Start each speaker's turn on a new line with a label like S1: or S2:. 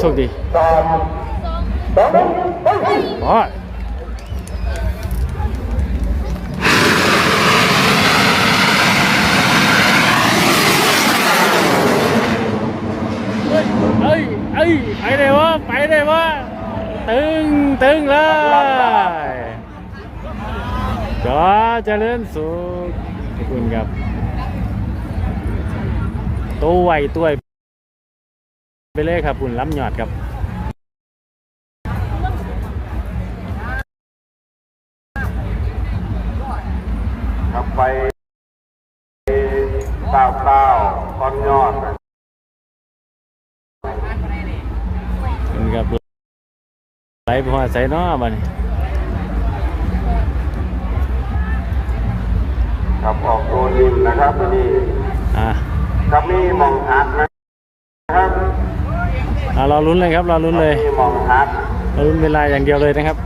S1: โชคดี
S2: สามสองหนึ่งไป
S1: โอ้ยเอ้ยเอ้ยไปเลยวะไปเลยวะตึงตึงเลยจอเจริญสุขขอบคุณครับตัวไวตัว ไปเลยครับคุณล้ำหยอดครับ
S2: ครับไปเต้าเต้าคอนยอด
S1: มันกับไหลพอใส่น้อมัน
S2: ครับออกโรดินนะครับนี่
S1: อะ
S2: ครับนี่มองฮักนะครับ
S1: อะรอลุ้นเลยครับรอลุ้นเลย
S2: นี่มองฮัก
S1: รอลุ้นเวลาอย่างเดียวเลยนะครับ